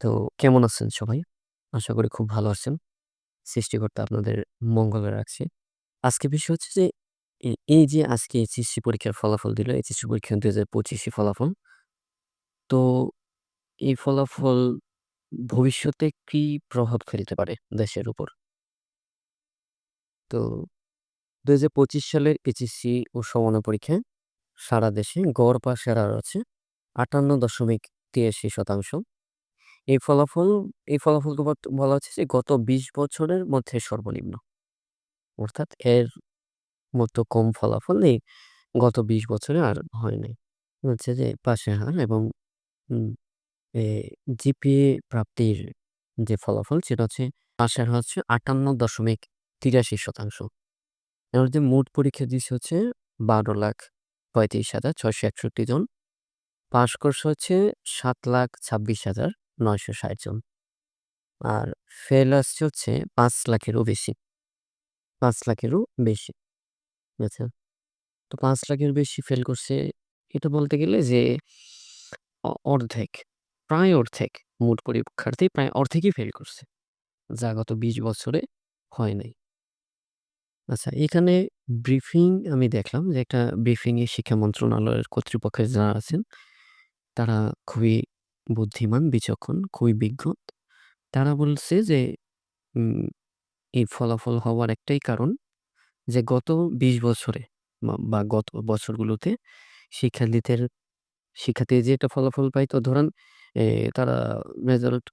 তো কেমন আছেন সবাই? আশা করি খুব ভালো আছেন। সৃষ্টিকর্তা আপনাদের মঙ্গলে রাখছে। আজকে বিষয় হচ্ছে যে এই যে আজকে এইচএসসি পরীক্ষার ফলাফল দিল, এইচএসসি পরীক্ষা ২০২৫ এর ফলাফল। তো এই ফলাফল ভবিষ্যতে কি প্রভাব ফেলতে পারে দেশের উপর? তো ২০২৫ সালের এইচএসসি ও সমাপনী পরীক্ষায় সারা দেশে গড় পাসের হার আছে ৫৮.৮৩%। এই ফলাফল এই ফলাফলকে বলা হচ্ছে যে গত ২০ বছরের মধ্যে সর্বনিম্ন। অর্থাৎ এর মতো কম ফলাফল এই গত ২০ বছরে আর হয় নাই। হচ্ছে যে পাসের হার এবং এ জিপিএ প্রাপ্তির যে ফলাফল সেটা হচ্ছে পাসের হার হচ্ছে ৫৮.৮৩%। এর মধ্যে মোট পরীক্ষা দিয়েছে হচ্ছে ১২,৩৫,৬৬১ জন। পাস করছে হচ্ছে ৭,২৬,৯৬০ জন। আর ফেল আসছে হচ্ছে পাঁচ লাখেরও বেশি। পাঁচ লাখেরও বেশি। আচ্ছা। তো পাঁচ লাখের বেশি ফেল করছে এটা বলতে গেলে যে অর্ধেক, প্রায় অর্ধেক মোট পরীক্ষার্থী প্রায় অর্ধেকই ফেল করছে। যা গত ২০ বছরে হয় নাই। আচ্ছা এখানে ব্রিফিং আমি দেখলাম যে একটা ব্রিফিংয়ে শিক্ষা মন্ত্রণালয়ের কর্তৃপক্ষের যারা আছেন তারা খুবই বুদ্ধিমান, বিচক্ষণ, খুবই বিজ্ঞ। তারা বলছে যে এই ফলাফল হওয়ার একটাই কারণ যে গত ২০ বছরে বা গত বছরগুলোতে শিক্ষার্থীদের শিক্ষার্থী যে একটা ফলাফল পাইতো ধরেন এ তারা রেজাল্ট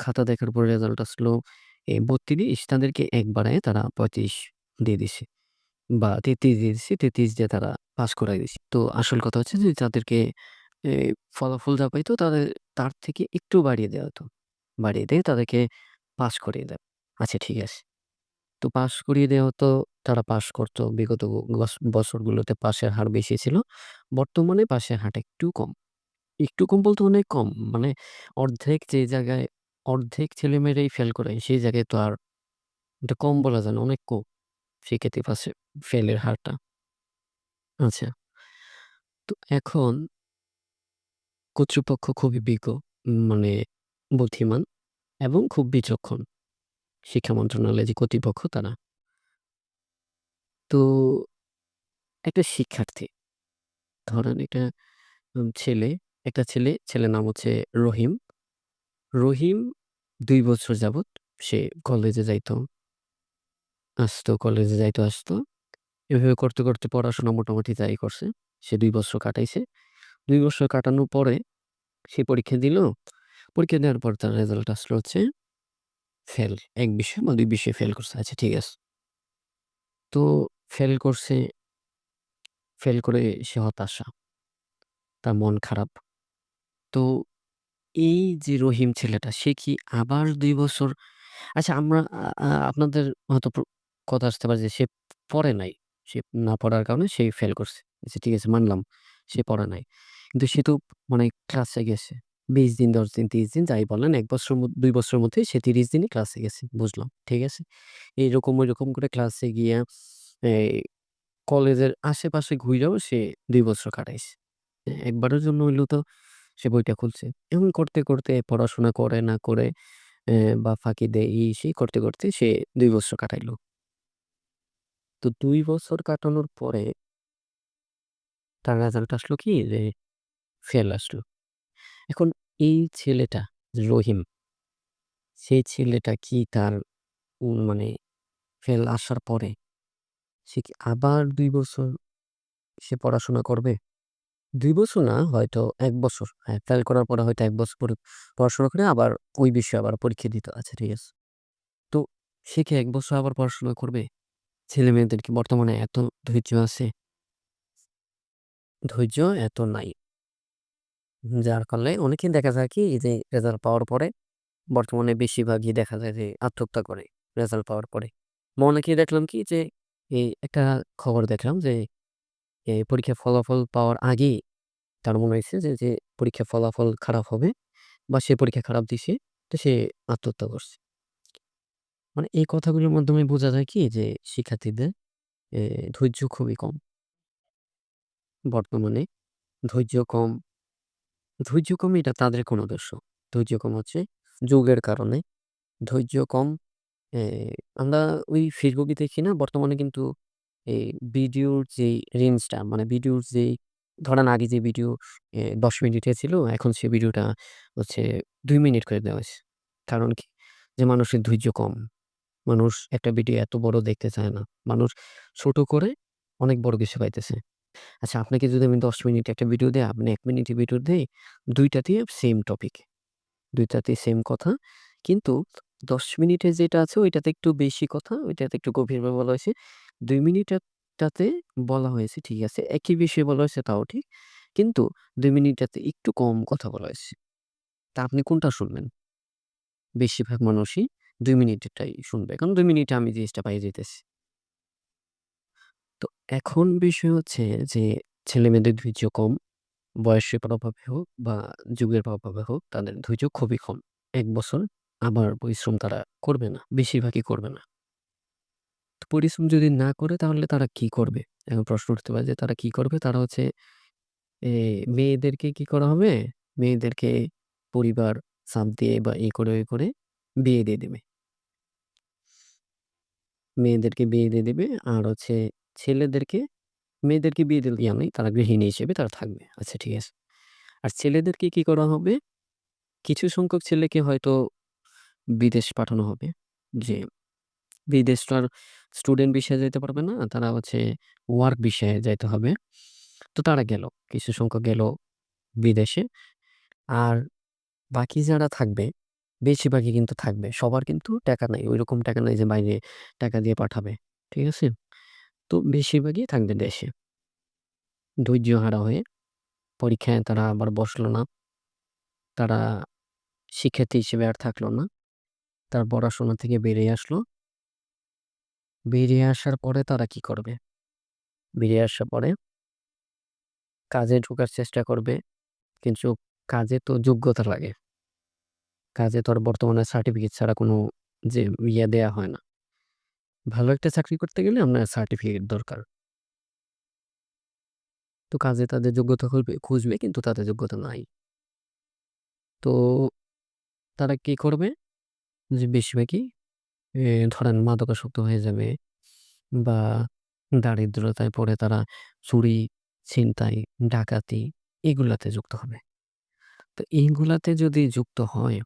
খাতা দেখার পর রেজাল্ট আসলো ৩২ তাদেরকে এক বাড়ায়ে তারা ৩৫ দিয়ে দিছে বা ৩৩ দিয়ে দিছে। ৩৩ দিয়ে তারা পাস করায় দিছে। তো আসল কথা হচ্ছে যে যাদেরকে এ ফলাফল যা পাইতো তাদের তার থেকে একটু বাড়িয়ে দেওয়া হতো। বাড়িয়ে দিয়ে তাদেরকে পাস করিয়ে দেয়। আচ্ছা ঠিক আছে। তো পাস করিয়ে দেওয়া হতো, তারা পাস করতো। বিগত বছরগুলোতে পাসের হার বেশি ছিল। বর্তমানে পাসের হারটা একটু কম। একটু কম বলতে অনেক কম। মানে অর্ধেক যে জায়গায় অর্ধেক ছেলেমেয়েরাই ফেল করে সেই জায়গায় তো আর এটা কম বলা যায় না, অনেক কম। শিক্ষার্থী পাসে ফেলের হারটা। আচ্ছা। তো এখন কর্তৃপক্ষ খুবই বিজ্ঞ, মানে বুদ্ধিমান এবং খুব বিচক্ষণ। শিক্ষা মন্ত্রণালয়ের যে কর্তৃপক্ষ তারা। তো একটা শিক্ষার্থী ধরেন একটা ছেলে, একটা ছেলে, ছেলের নাম হচ্ছে রহিম। রহিম দুই বছর যাবৎ সে কলেজে যাইতো। আসতো, কলেজে যাইতো আসতো। এভাবে করতে, করতে পড়াশোনা মোটামুটি যাই করছে। সে দুই বছর কাটাইছে। ২ বছর কাটানোর পরে সে পরীক্ষা দিল। পরীক্ষা দেওয়ার পর তার রেজাল্ট আসলো হচ্ছে ফেল। এক বিষয়ে বা দুই বিষয়ে ফেল করছে। আচ্ছা ঠিক আছে। তো ফেল করছে ফেল করে সে হতাশা। তার মন খারাপ। তো এই যে রহিম ছেলেটা, সে কি আবার দুই বছর আচ্ছা আমরা আপনাদের হয়তো কথা আসতে পারে যে সে পড়ে নাই। সে না পড়ার কারণে সে ফেল করছে। আচ্ছা ঠিক আছে, মানলাম, সে পড়ে নাই। কিন্তু সে তো মানে ক্লাসে গেছে। ২০ দিন, ১০ দিন, ৩০ দিন যাই বলেন এক বছর দুই ২ বছরের মধ্যে সে ৩০ দিনই ক্লাসে গেছে। বুঝলাম। ঠিক আছে? এইরকম ঐরকম করে ক্লাসে গিয়া কলেজের আশেপাশে ঘুইরাও সে দুই বছর কাটাইছে। একবারের জন্য হইলেও তো সে বইটা খুলছে। এমন করতে, করতে পড়াশোনা করে না করে এ বা ফাঁকি দেয় সেই করতে, করতে সে দুই বছর কাটাইলো। তো দুই বছর কাটানোর পরে তার রেজাল্ট আসলো কি যে ফেল আসলো। এখন এই ছেলেটা রহিম সেই ছেলেটা কি তার মানে ফেল আসার পরে সে কি আবার দুই বছর সে পড়াশোনা করবে? দুই বছর না হয়তো এক বছর। হ্যাঁ, ফেল করার পরে হয়তো এক বছর পরে পড়াশোনা করে আবার ওই বিষয়ে আবার পরীক্ষা দিত। আচ্ছা ঠিক আছে। তো সে কি এক বছর আবার পড়াশোনা করবে? ছেলে মেয়েদের কি বর্তমানে এত ধৈর্য আছে? ধৈর্য এত নাই। যার ফলে অনেকেই দেখা যায় কি যে রেজাল্ট পাওয়ার পরে বর্তমানে বেশিরভাগই দেখা যায় যে আত্মহত্যা করে রেজাল্ট পাওয়ার পরে। অনেকেই দেখলাম কি যে এই একটা খবর দেখলাম যে এ পরীক্ষার ফলাফল পাওয়ার আগেই তার মনে হইছে যে, যে পরীক্ষার ফলাফল খারাপ হবে বা সে পরীক্ষা খারাপ দিছে তো সে আত্মহত্যা করছে। মানে এই কথাগুলোর মাধ্যমে বোঝা যায় কি যে শিক্ষার্থীদের ধৈর্য খুবই কম। বর্তমানে ধৈর্য কম। ধৈর্য কম এটা তাদের কোনো দোষ ধৈর্য কম হচ্ছে যুগের কারণে। ধৈর্য কম আমরা ওই ফেসবুকে দেখি না, বর্তমানে কিন্তু এই ভিডিওর যেই রেঞ্জটা মানে ভিডিওর যেই, ধরেন আগে যে ভিডিও দশ ১০ মিনিটের ছিল, এখন সে ভিডিওটা হচ্ছে দুই মিনিট করে দেওয়া হয়েছে কারণ কি? যে মানুষের ধৈর্য কম। মানুষ একটা ভিডিও এত বড় দেখতে চায় না। মানুষ ছোট করে অনেক বড় কিছু পাইতেছে। আচ্ছা আপনাকে যদি আমি ১০ মিনিট একটা ভিডিও দেই, আপনি ১ মিনিটের ভিডিও দেই, ২ টাতেই সেম টপিক। দুইটাতে সেম কথা। কিন্তু দশ মিনিটে যেটা আছে ওইটাতে একটু বেশি কথা, ওইটাতে একটু গভীরভাবে বলা হয়েছে। ২ মিনিটের টাতে বলা হয়েছে ঠিক আছে। একই বিষয়ে বলা হয়েছে তাও ঠিক। কিন্তু দুই মিনিটটাতে একটু কম কথা বলা হয়েছে। তা আপনি কোনটা শুনবেন? বেশিরভাগ মানুষই দুই মিনিটেরটাই শুনবে। কারণ দুই মিনিটে আমি জিনিসটা পাইয়ে যাইতেছি। তো এখন বিষয় হচ্ছে যে ছেলেমেয়েদের ধৈর্য কম। বয়সের প্রভাবে হোক বা যুগের প্রভাবে হোক তাদের ধৈর্য খুবই কম। ১ বছর আবার পরিশ্রম তারা করবে না। বেশিরভাগই করবে না। তো পরিশ্রম যদি না করে তাহলে তারা কি করবে? এখন প্রশ্ন উঠতে পারে যে তারা কি করবে? তারা হচ্ছে এ মেয়েদেরকে কি করা হবে? মেয়েদেরকে পরিবার চাপ দিয়ে বা এই করে, ওই করে বিয়ে দিয়ে দেবে। মেয়েদেরকে বিয়ে দিয়ে দেবে। আর হচ্ছে ছেলেদেরকে মেয়েদেরকে বিয়ে দিলে ইয়া নেই। তারা গৃহিণী হিসেবে তারা থাকবে। আচ্ছা ঠিক আছে। আর ছেলেদেরকে কি করা হবে? কিছু সংখ্যক ছেলেকে হয়তো বিদেশ পাঠানো হবে। যে বিদেশ তো আর স্টুডেন্ট বিষয়ে যাইতে পারবে না। তারা হচ্ছে ওয়ার্ক বিষয়ে যাইতে হবে। তো তারা গেল। কিছু সংখ্যক গেল বিদেশে। আর বাকি যারা থাকবে, বেশিরভাগই কিন্তু থাকবে। সবার কিন্তু টাকা নাই। ঐরকম টাকা নাই যে বাইরে টাকা দিয়ে পাঠাবে। ঠিক আছে? তো বেশিরভাগই থাকবে দেশে। ধৈর্যহারা হয়ে পরীক্ষায় তারা আবার বসল না। তারা শিক্ষার্থী হিসেবে আর থাকল না। তার পড়াশোনা থেকে বেরিয়ে আসলো। বেরিয়ে আসার পরে তারা কি করবে? বেরিয়ে আসার পরে কাজে ঢোকার চেষ্টা করবে। কিন্তু কাজে তো যোগ্যতা লাগে। কাজে তো আর বর্তমানে সার্টিফিকেট ছাড়া কোনো যে ইয়ে দেয়া হয় না। ভালো একটা চাকরি করতে গেলে আপনার সার্টিফিকেট দরকার। তো কাজে তাদের যোগ্যতা খুঁজবে খুঁজবে কিন্তু তাদের যোগ্যতা নাই। তো তারা কি করবে? যে বেশিরভাগই ধরেন মাদকাসক্ত হয়ে যাবে বা দারিদ্রতায় পড়ে তারা চুরি, ছিনতাই, ডাকাতি এগুলাতে যুক্ত হবে। তো এইগুলাতে যদি যুক্ত হয়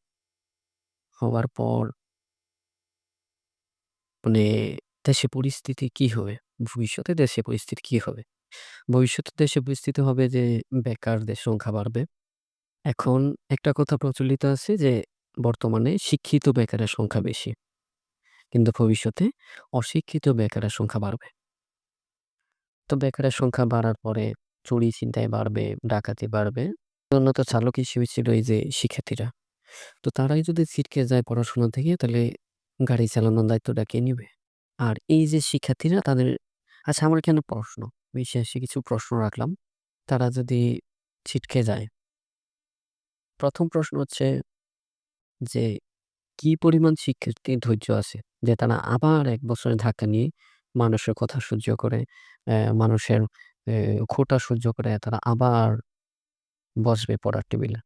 হওয়ার পর মানে দেশে পরিস্থিতি কি হবে? ভবিষ্যতে দেশে পরিস্থিতি কি হবে? ভবিষ্যতে দেশে পরিস্থিতি হবে যে বেকারদের সংখ্যা বাড়বে। এখন একটা কথা প্রচলিত আছে যে বর্তমানে শিক্ষিত বেকারের সংখ্যা বেশি। কিন্তু ভবিষ্যতে অশিক্ষিত বেকারের সংখ্যা বাড়বে। তো বেকারের সংখ্যা বাড়ার পরে চুরি ছিনতাই বাড়বে, ডাকাতি বাড়বে। উন্নত চালক হিসেবে ছিল এই যে শিক্ষার্থীরা। তো তারাই যদি ছিটকে যায় পড়াশোনা থেকে তাহলে গাড়ি চালানোর দায়িত্বটা কে নিবে? আর এই যে শিক্ষার্থীরা তাদের আচ্ছা আমার এখানে প্রশ্ন। আমি কিছু প্রশ্ন রাখলাম। তারা যদি ছিটকে যায় প্রথম প্রশ্ন হচ্ছে যে কি পরিমাণ শিক্ষার্থীর ধৈর্য আছে? যে তারা আবার এক বছরের ধাক্কা নিয়ে মানুষের কথা সহ্য করে, মানুষের খোঁটা সহ্য করে তারা আবার বসবে পড়ার টেবিলে।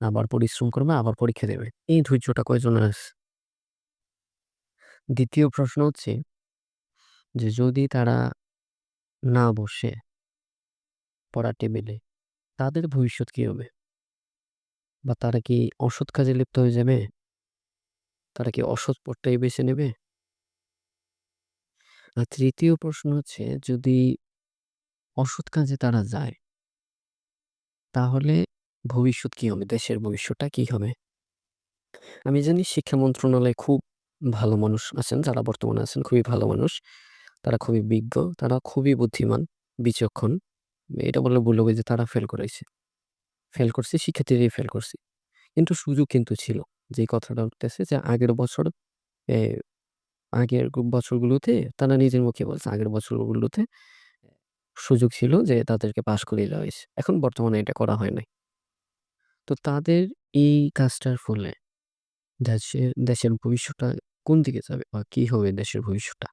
আবার পরিশ্রম করবে, আবার পরীক্ষা দেবে। এই ধৈর্যটা কয়জনের আছে? ২য় প্রশ্ন হচ্ছে যে যদি তারা না বসে পড়ার টেবিলে, তাদের ভবিষ্যৎ কি হবে? বা তারা কি অসৎ কাজে লিপ্ত হয়ে যাবে? তারা কি অসৎ পথটাই বেছে নেবে? আর তৃতীয় প্রশ্ন হচ্ছে যদি অসৎ কাজে তারা যায় তাহলে ভবিষ্যৎ কি হবে? দেশের ভবিষ্যৎটা কি হবে? আমি জানি শিক্ষা মন্ত্রণালয় খুব ভালো মানুষ আছেন, যারা বর্তমানে আছেন খুবই ভালো মানুষ। তারা খুবই বিজ্ঞ, তারা খুবই বুদ্ধিমান, বিচক্ষণ। এটা বললে হবে যে তারা ফেল করাইছে। ফেল করছে শিক্ষার্থীরাই ফেল করছে। কিন্তু সুযোগ কিন্তু ছিল। যেই কথাটা উঠতেছে যে আগের বছর আগের বছরগুলোতে তারা নিজের মুখে বলছে আগের বছরগুলোতে সুযোগ ছিল যে তাদেরকে পাস করিয়ে দেওয়া হয়েছে এখন বর্তমানে এটা করা হয় নাই। তো তাদের এই কাজটার ফলে দেশের দেশের ভবিষ্যৎটা কোন দিকে যাবে বা কি হবে দেশের ভবিষ্যৎটা?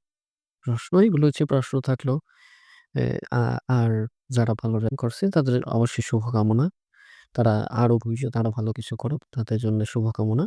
প্রশ্ন এগুলো হচ্ছে প্রশ্ন থাকল। আর যারা ভালো র্যাঙ্ক করছে তাদের অবশ্যই শুভকামনা। তারা আরও ভবিষ্যতে আরও ভালো কিছু করুক। তাদের জন্য শুভকামনা।